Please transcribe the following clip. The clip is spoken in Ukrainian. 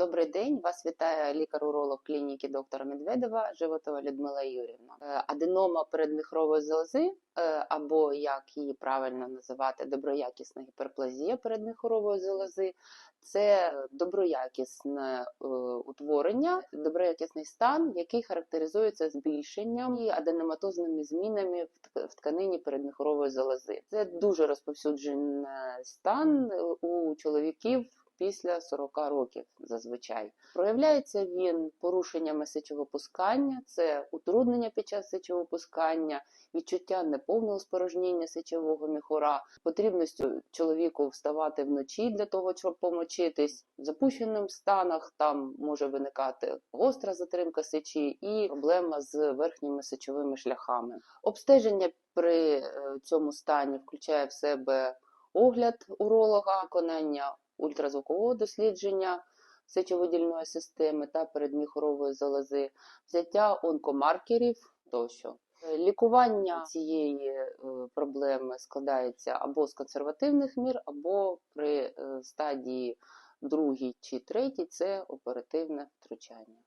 Добрий день, вас вітає лікар-уролог клініки доктора Медведева Животова Людмила Юрівна. Е, Аденома передміхрової залози, е, або як її правильно називати, доброякісна гіперплазія передміхрової залози, це доброякісне е, утворення, доброякісний стан, який характеризується збільшенням і аденоматозними змінами в тканині передміхорової залози. Це дуже розповсюджений стан у чоловіків після 40 років зазвичай. Проявляється він порушеннями сечовипускання, це утруднення під час сечовипускання, відчуття неповного спорожніння сечового міхура, потрібністю чоловіку вставати вночі для того, щоб помочитись. В запущеним станах там може виникати гостра затримка сечі і проблема з верхніми сечовими шляхами. Обстеження при е, цьому стані включає в себе огляд уролога, виконання ультразвукового дослідження сечовидільної системи та передміхорової залози, взяття онкомаркерів тощо. Е, Лікування цієї е, проблеми складається або з консервативних мір, або при е, стадії другій чи третій це оперативне втручання.